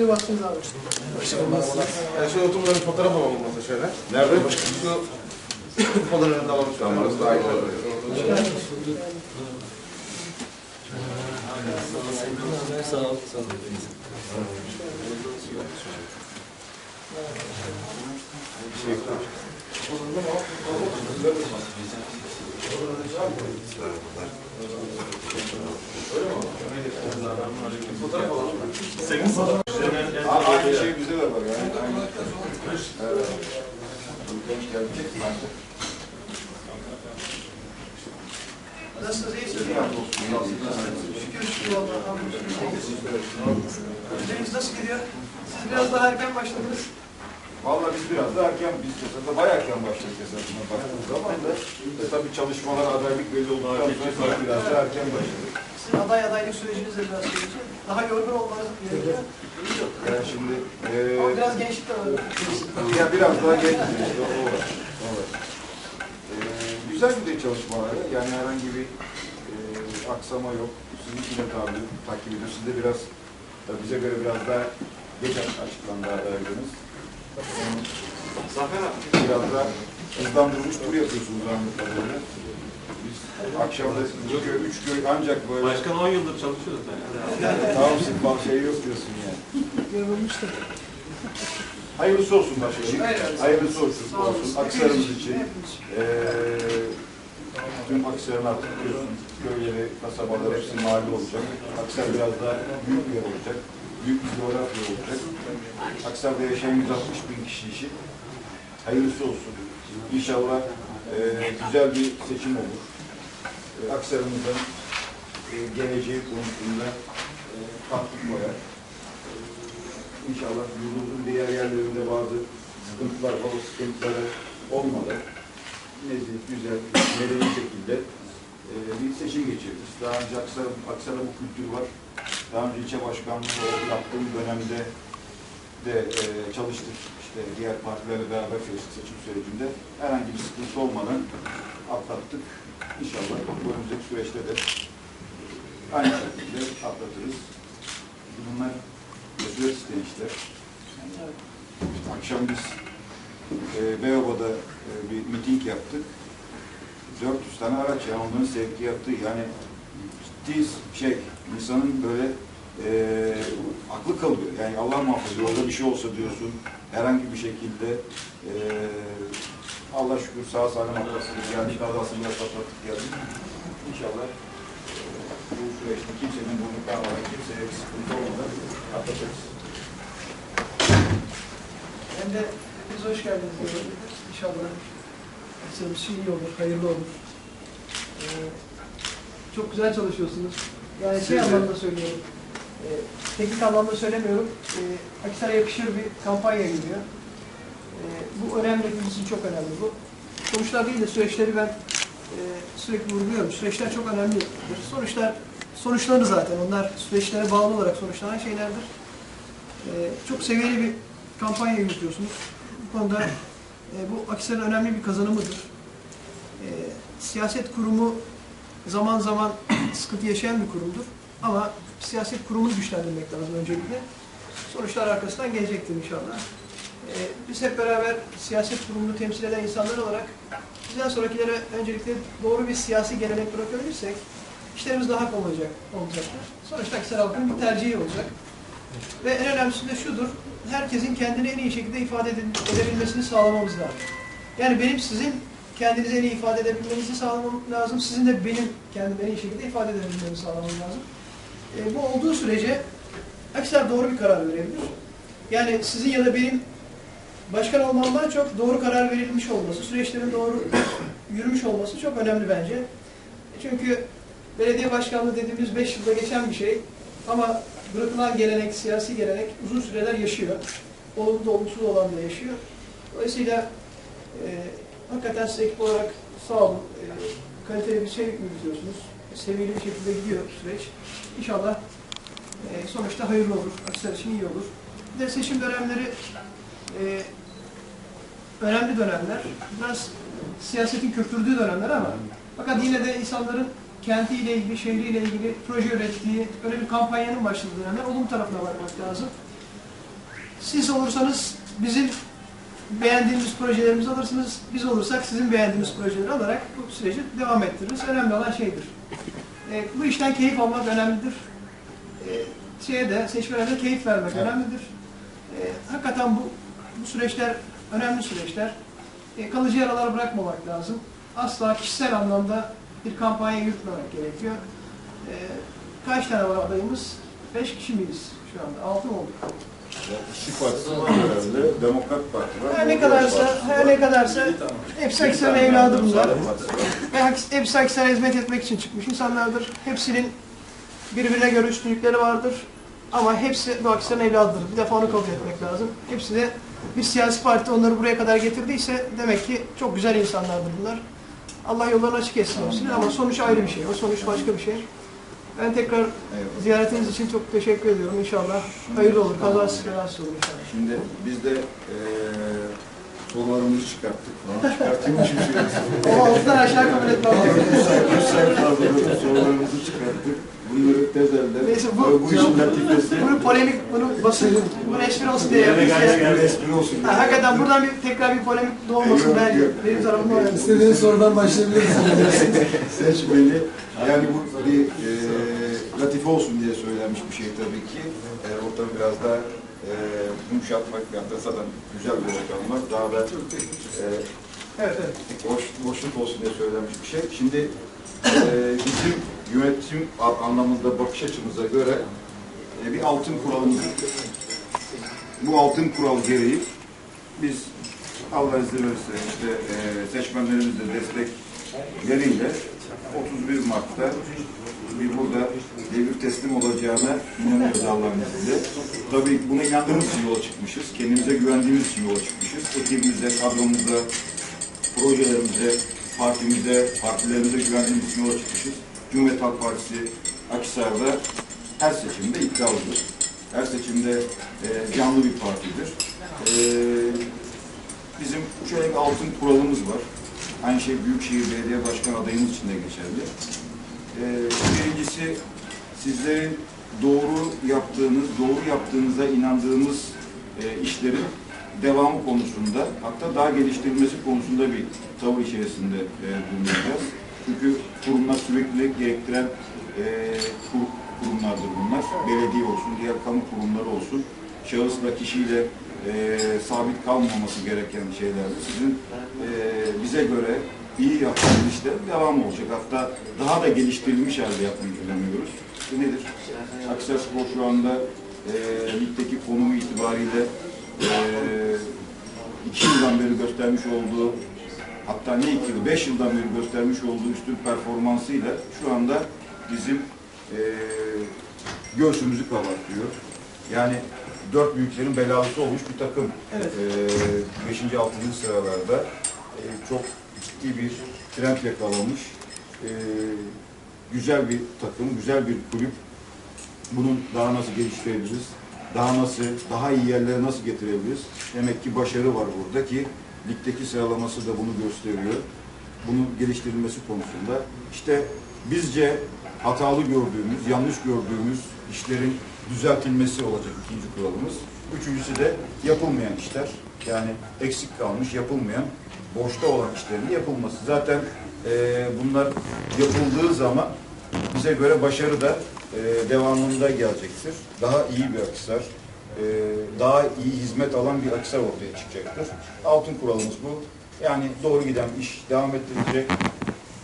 içeri baktınız abi. Yani şöyle oturmadan bir fotoğraf alalım masa şöyle. Nerede? Şu odanın önünde alalım. Tamam. Orası daha iyi olur. Abi aynı şey bize de var yani. Aynı. Evet. Genç gelecek. Nasılsınız? İyisiniz? Şükür şükür Allah'a. hamdolsun. Önceniz nasıl gidiyor? Biraz daha erken başladınız. Vallahi biz biraz da erken, biz esasında bayağı erken başladık esasında baktığımız zaman da e, tabii çalışmalar adaylık belli olduktan sonra biraz da erken başladık. Sizin aday adaylık süreciniz de biraz sürecek. Daha yorgun olmanız gerekiyor. Yani şimdi e, Ama biraz gençlik de var. ya biraz daha genç işte o var. O var. E, güzel gidiyor çalışmaları. Yani herhangi bir e, aksama yok. Sizinki de tabii takip ediyor. Siz de biraz bize göre biraz daha geç açıklandı adaylığınız. Zafer abi. Biraz da hızlandırılmış tur yapıyorsunuz anladığım kadarıyla. Biz akşamda iki köy, üç köy ancak böyle Başkan 10 yıldır çalışıyor zaten. tamam sıkmal şey yok diyorsun yani. Yorulmuştum. Hayırlısı olsun başkanım. Hayırlısı olsun. Olsun. Aksarımız için. Eee tüm Aksaray'ın artık biliyorsunuz köyleri, kasabalar hepsi mahalle olacak. Aksar biraz daha büyük bir yer olacak. Büyük bir coğrafya olacak. Aksar'da yaşayan 160 bin kişi için hayırlısı olsun. İnşallah eee, güzel bir seçim olur. Eee, Aksar'ımızın eee, geleceği konusunda eee katkı koyar. İnşallah yurdumuzun diğer yerlerinde bazı sıkıntılar, hava sıkıntıları olmadan nezih, güzel, medeni şekilde e, bir seçim geçiririz. Daha önce Aksar'a, Aksar'a bu kültür var. Daha önce ilçe başkanlığı yaptığım dönemde de e, çalıştık. İşte diğer partilerle beraber çalıştık seçim sürecinde. Herhangi bir sıkıntı olmadan atlattık. İnşallah bu önümüzdeki süreçte de aynı şekilde atlatırız. Bunlar mesuliyet isteyen işler. Yani akşam biz e, Beyoğlu'da e, bir miting yaptık. 400 tane araç yani onların sevki yaptığı yani ciddi şey insanın böyle e, aklı kalıyor. Yani Allah muhafaza orada bir şey olsa diyorsun herhangi bir şekilde e, Allah şükür sağ salim atlasın geldik kazasını atlattık geldik. İnşallah e, bu süreçte kimsenin burnu kalmadan kimseye bir sıkıntı olmadan atlatırız. Hem de biz hoş geldiniz. diyorum. İnşallah bizim için iyi olur, hayırlı olur. Ee, çok güzel çalışıyorsunuz. Yani şey Siz anlamda söylüyorum. Ee, teknik anlamda söylemiyorum. Ee, Akisar'a yakışır bir kampanya gidiyor. Ee, bu önemli, bizim için çok önemli bu. Sonuçlar değil de süreçleri ben e, sürekli vurguluyorum. Süreçler çok önemlidir. Sonuçlar, sonuçları zaten. Onlar süreçlere bağlı olarak sonuçlanan şeylerdir. Ee, çok seviyeli bir kampanya yürütüyorsunuz. Bu konuda e, bu Akisar'ın önemli bir kazanımıdır. E, siyaset kurumu zaman zaman sıkıntı yaşayan bir kurumdur. Ama siyaset kurumunu güçlendirmek lazım öncelikle. Sonuçlar arkasından gelecektir inşallah. E, biz hep beraber siyaset kurumunu temsil eden insanlar olarak bizden sonrakilere öncelikle doğru bir siyasi gelenek bırakabilirsek işlerimiz daha kolay olacak, olacaktır. Sonuçta Akisar halkının bir tercihi olacak. Ve en önemlisi de şudur, herkesin kendini en iyi şekilde ifade ede- edebilmesini sağlamamız lazım. Yani benim sizin kendinizi en iyi ifade edebilmenizi sağlamam lazım, sizin de benim kendimi en iyi şekilde ifade edebilmemi sağlamam lazım. E, bu olduğu sürece Aksar doğru bir karar verebilir. Yani sizin ya da benim başkan olmamdan çok doğru karar verilmiş olması, süreçlerin doğru yürümüş olması çok önemli bence. E, Çünkü belediye başkanlığı dediğimiz 5 yılda geçen bir şey. Ama bırakılan gelenek, siyasi gelenek uzun süreler yaşıyor. Olumlu olumsuz olan da yaşıyor. Dolayısıyla e, hakikaten siz ekip olarak sağ olun. E, kaliteli bir şey yürütüyorsunuz. Seviyeli bir şekilde gidiyor süreç. İnşallah e, sonuçta hayırlı olur. Aksar için iyi olur. Bir de seçim dönemleri e, önemli dönemler. Biraz siyasetin köpürdüğü dönemler ama fakat yine de insanların kentiyle ilgili, şehriyle ilgili proje ürettiği, öyle bir kampanyanın başladığı dönemler olumlu tarafına bakmak lazım. Siz olursanız bizim beğendiğimiz projelerimizi alırsınız, biz olursak sizin beğendiğiniz projeleri alarak bu süreci devam ettiririz. Önemli olan şeydir. E, bu işten keyif almak önemlidir. E, şeye de, seçmenlere de keyif vermek Evet. önemlidir. E, hakikaten bu, bu süreçler önemli süreçler. E, kalıcı yaralar bırakmamak lazım. Asla kişisel anlamda bir kampanya yürütmemek gerekiyor. E, kaç tane var adayımız? Beş kişi miyiz şu anda? Altı mı olduk? İşçi Partisi var herhalde, Demokrat Parti var. Her ne kadarsa, her ne kadarsa hepsi Akhisar'ın evladı bunlar. Ve hepsi Akhisar'a hizmet etmek için çıkmış insanlardır. Hepsinin birbirine göre üstünlükleri vardır. Ama hepsi bu Akhisar'ın evladıdır. Bir defa onu kabul etmek lazım. Hepsi de bir siyasi parti onları buraya kadar getirdiyse demek ki çok güzel insanlardır bunlar. Allah yollarını açık etsin hepsini ama sonuç ayrı bir şey. O sonuç başka bir şey. Ben tekrar Eyvallah. ziyaretiniz için çok teşekkür ediyorum. İnşallah hayırlı olur. Kazasız belasız olur inşallah. Şimdi biz de sorularımızı çıkarttık falan. Çıkartayım mı şimdi? Ama altından aşağı kabul etmem sayfalarda sorularımızı çıkarttık. Bunları tez elde. Neyse, bu- bu işin latifesi. Bunu polemik, bunu basın, bunu espri olsun diye yapıyoruz. Yani espri olsun. Ha, hakikaten buradan bir tekrar bir polemik doğmasın bence. Benim tarafımdan öyle. İstediğin sorudan başlayabiliriz. Seçmeli. Yani bu bir e, latife olsun diye söylenmiş bir şey tabii ki. E, ortamı biraz daha e, yumuşatmak, hatta zaten güzel bir ortam var. Daha da e, Evet, evet. boş, boşluk olsun diye söylenmiş bir şey. Şimdi e, bizim yönetim anlamında bakış açımıza göre e, bir altın kuralımız. Bu altın kural gereği biz Allah izin verirse işte e, seçmenlerimizle destekleriyle 31 Mart'ta bir burada devir teslim olacağına inanıyoruz Allah'ın izniyle. Tabii buna inandığımız için yola çıkmışız. Kendimize güvendiğimiz için yola çıkmışız. Ekibimize, kadromuza, projelerimize, partimize, partilerimize güvendiğimiz için yola çıkmışız. Cumhuriyet Halk Partisi Akhisar'da her seçimde iddialıdır. Her seçimde e, canlı bir partidir. E, bizim şöyle bir altın kuralımız var. Aynı şey Büyükşehir Belediye Başkan adayımız için de geçerli. E, birincisi sizlerin doğru yaptığınız, doğru yaptığınıza inandığımız e, işlerin devamı konusunda hatta daha geliştirilmesi konusunda bir tavır içerisinde e, bulunacağız. Çünkü kurumlar sürekli gerektiren e, kur- kurumlardır bunlar. Belediye olsun, diğer kamu kurumları olsun. Şahısla kişiyle e, sabit kalmaması gereken şeylerdir. Sizin e, bize göre iyi yaptığınız işler devam olacak. Hatta daha da geliştirilmiş halde yapmayı planlıyoruz. Bu nedir? Akhisar Spor şu anda e, ligdeki konumu itibariyle iki yıldan beri göstermiş olduğu hatta ne iki yıl, beş yıldan beri göstermiş olduğu üstün performansıyla şu anda bizim e, göğsümüzü kabartıyor. Yani dört büyüklerin belalısı olmuş bir takım. Evet. E, beşinci, altıncı sıralarda e, çok ciddi bir trend yakalamış. E, güzel bir takım, güzel bir kulüp. Bunun daha nasıl geliştirebiliriz? Daha nasıl, daha iyi yerlere nasıl getirebiliriz? Demek ki başarı var burada ki ligdeki sıralaması da bunu gösteriyor. Bunun geliştirilmesi konusunda işte bizce hatalı gördüğümüz, yanlış gördüğümüz işlerin düzeltilmesi olacak ikinci kuralımız. Üçüncüsü de yapılmayan işler. Yani eksik kalmış, yapılmayan, boşta olan işlerin yapılması. Zaten eee, bunlar yapıldığı zaman bize göre başarı da e, devamında gelecektir. Daha iyi bir Akhisar, e, daha iyi hizmet alan bir Akhisar ortaya çıkacaktır. Altın kuralımız bu. Yani doğru giden iş devam ettirilecek.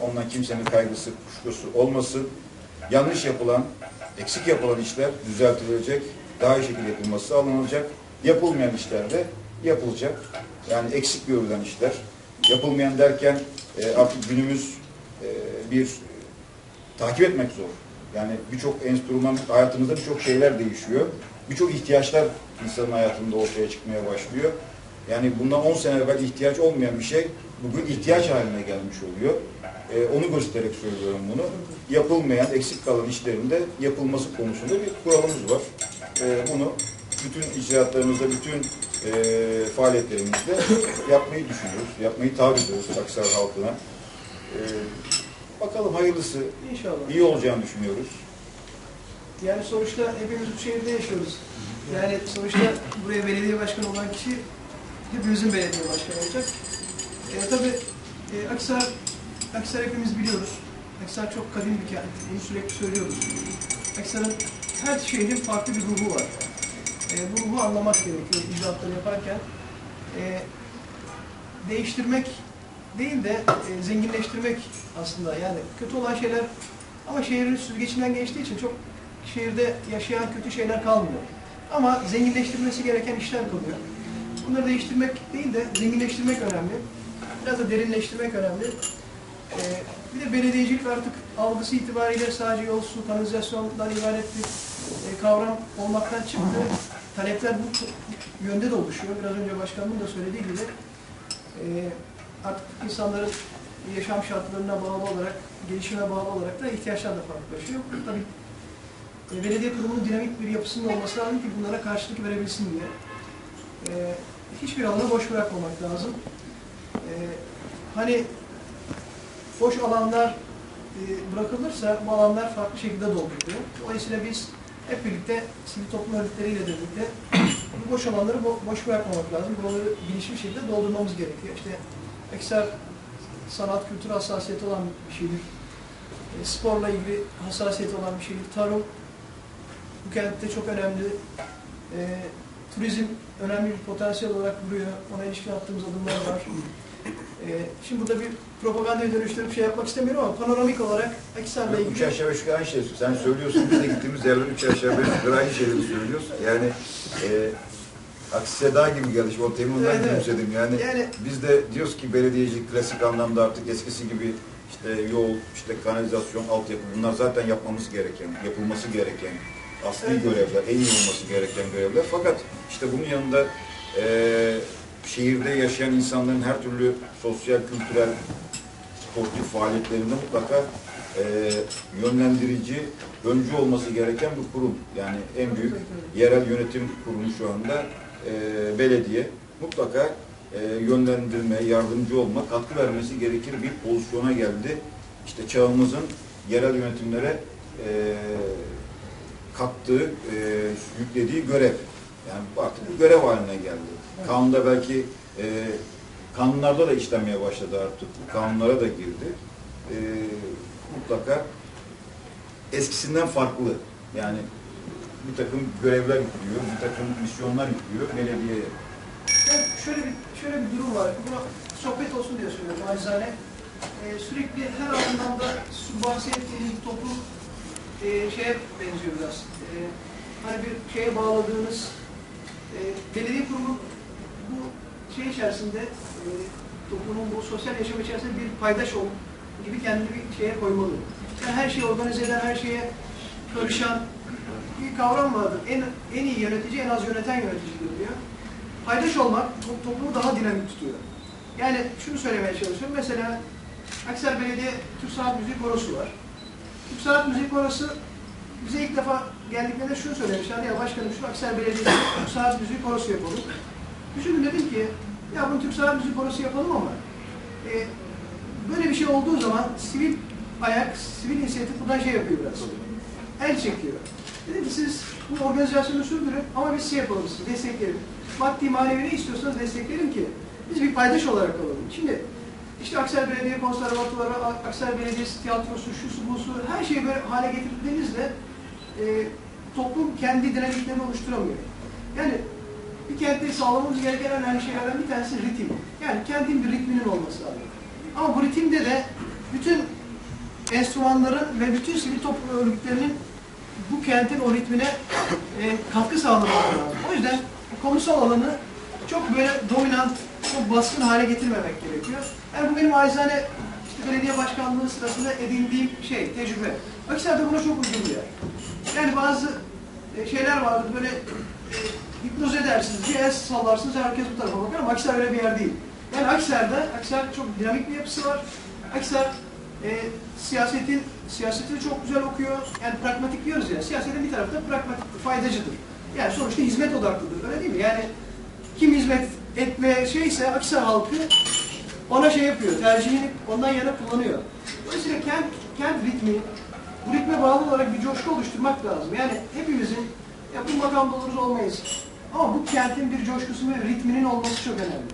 Ondan kimsenin kaygısı, kuşkusu olmasın. Yanlış yapılan, eksik yapılan işler düzeltilecek, daha iyi şekilde yapılması sağlanacak. Yapılmayan işler de yapılacak. Yani eksik görülen işler. Yapılmayan derken e, artık günümüz e, bir takip etmek zor. Yani birçok enstrüman, hayatımızda birçok şeyler değişiyor. Birçok ihtiyaçlar insanın hayatında ortaya çıkmaya başlıyor. Yani bundan 10 sene evvel ihtiyaç olmayan bir şey bugün ihtiyaç haline gelmiş oluyor. Ee, onu göstererek söylüyorum bunu. Yapılmayan, eksik kalan işlerin de yapılması konusunda bir kuralımız var. Ee, bunu bütün icraatlarımızda, bütün e, faaliyetlerimizde yapmayı düşünüyoruz. Yapmayı tabi ediyoruz Aksar halkına. Ee, Bakalım hayırlısı İnşallah. iyi olacağını düşünüyoruz. Yani sonuçta hepimiz bu şehirde yaşıyoruz. Yani sonuçta buraya belediye başkanı olan kişi hepimizin belediye başkanı olacak. E, tabii e, Akhisar, Akhisar hepimiz biliyoruz. Akhisar çok kadim bir kent. Bunu sürekli söylüyoruz. Akhisar'ın her şehrin farklı bir ruhu var. E, bu ruhu anlamak gerekiyor icraatları yaparken. E, değiştirmek değil de e, zenginleştirmek aslında. Yani kötü olan şeyler ama şehrin süzgecinden geçtiği için çok şehirde yaşayan kötü şeyler kalmıyor. Ama zenginleştirilmesi gereken işler kalıyor. Bunları değiştirmek değil de zenginleştirmek önemli. Biraz da derinleştirmek önemli. Ee, bir de belediyecilik artık algısı itibariyle sadece yol, su, kanalizasyondan ibaret bir e, kavram olmaktan çıktı. Talepler bu yönde de oluşuyor. Biraz önce başkanımın da söylediği gibi e, artık insanların yaşam şartlarına bağlı olarak, gelişime bağlı olarak da ihtiyaçlar da farklılaşıyor. Tabii e, belediye kurumunun dinamik bir yapısının olması lazım ki bunlara karşılık verebilsin diye. E, hiçbir alanı boş bırakmamak lazım. E, hani boş alanlar e, bırakılırsa bu alanlar farklı şekilde dolduruluyor. Dolayısıyla biz hep birlikte sivil toplum örgütleriyle de birlikte bu boş alanları bo- boş bırakmamak lazım. Buraları bilinçli şekilde doldurmamız gerekiyor. İşte ekser sanat, kültür hassasiyeti olan bir şehir. E, sporla ilgili hassasiyeti olan bir şehir. Tarım bu kentte çok önemli. E, turizm önemli bir potansiyel olarak duruyor. Ona ilişkin attığımız adımlar var. E, şimdi burada bir propagandaya dönüştürüp şey yapmak istemiyorum ama panoramik olarak Akhisar'la Üç ilgili aşağı beş yukarı aynı şey. Sen söylüyorsun, biz de gittiğimiz yerler üç aşağı beş yukarı aynı şeyleri söylüyoruz. Yani e, aksi seda gibi geldi. Şimdi o teminimden Evet, evet. gülümsedim. Yani, Yani- biz de diyoruz ki belediyecilik klasik anlamda artık eskisi gibi işte yol, işte kanalizasyon, altyapı bunlar zaten yapmamız gereken, yapılması gereken asli Evet. görevler, en iyi olması gereken görevler. Fakat işte bunun yanında e, şehirde yaşayan insanların her türlü sosyal, kültürel, sportif faaliyetlerinde mutlaka e, yönlendirici, öncü olması gereken bir kurum. Yani en büyük yerel yönetim kurumu şu anda e, belediye. Mutlaka e, yönlendirme, yardımcı olma, katkı vermesi gerekir bir pozisyona geldi. İşte çağımızın yerel yönetimlere e, kattığı, e, yüklediği görev. Yani artık bir görev haline geldi. Kanunda belki e, kanunlarda da işlenmeye başladı artık. Kanunlara da girdi. E, mutlaka eskisinden farklı. Yani bir takım görevler yüklüyor, bir takım misyonlar yüklüyor belediyeye. Yani şöyle bir şöyle bir durum var. Buna sohbet olsun diye söylüyorum acizane. Ee, sürekli her anlamda bahsettiğiniz toplum e, şeye benziyor biraz. Ee, hani bir şeye bağladığınız e, belediye kurumu bu şey içerisinde e, toplumun bu sosyal yaşam içerisinde bir paydaş ol gibi kendini bir şeye koymalı. Yani her şeyi organize eden, her şeye karışan bir kavram vardır. En, en iyi yönetici en az yöneten yöneticidir diyor paydaş olmak to- toplumu daha dinamik tutuyor. Yani şunu söylemeye çalışıyorum. Mesela Aksar Belediye Türk Sanat Müziği Korosu var. Türk Sanat Müziği Korosu bize ilk defa geldiklerinde şunu söylemişler. Ya başkanım şu Aksar Belediyesi Türk Sanat Müziği Korosu yapalım. Düşündüm dedim ki ya bunu Türk Sanat Müziği Korosu yapalım ama e, böyle bir şey olduğu zaman sivil ayak, sivil inisiyatif buradan şey yapıyor biraz. El çekiyor. Dedim ki siz bu organizasyonu sürdürün ama biz şey yapalım sizi, destekleyelim. Maddi manevi ne istiyorsanız destekleyelim ki biz bir paydaş olarak kalalım. Şimdi işte Aksel Belediye Konservatuvarı, Aksel Belediyesi tiyatrosu, şusu busu her şeyi böyle hale getirdiğinizde e, toplum kendi dinamiklerini oluşturamıyor. Yani bir kentte sağlamamız gereken en önemli şeylerden bir tanesi ritim. Yani kentin bir ritminin olması lazım. Ama bu ritimde de bütün enstrümanların ve bütün sivil toplum örgütlerinin bu kentin o ritmine e, katkı sağlaması lazım. O yüzden kamusal alanı çok böyle dominant, çok baskın hale getirmemek gerekiyor. Yani bu benim acizane işte belediye başkanlığı sırasında edindiğim şey, tecrübe. Akhisar da buna çok uygun bir yer. Yani bazı e, şeyler vardır böyle e, hipnoz edersiniz, bir el sallarsınız herkes bu tarafa bakar ama Akhisar öyle bir yer değil. Yani Akhisar'da, Akhisar çok dinamik bir yapısı var. Akhisar e, siyasetin siyasetini çok güzel okuyor. Yani pragmatik diyoruz ya. Siyasetin bir tarafta pragmatik, faydacıdır. Yani sonuçta hizmet odaklıdır. Öyle değil mi? Yani kim hizmet etmeye şeyse Akhisar halkı ona şey yapıyor. Tercihini ondan yana kullanıyor. Dolayısıyla kent, kent ritmi, bu ritme bağlı olarak bir coşku oluşturmak lazım. Yani hepimizin, ya bu makamda oluruz olmayız. Ama bu kentin bir coşkusu ve ritminin olması çok önemli.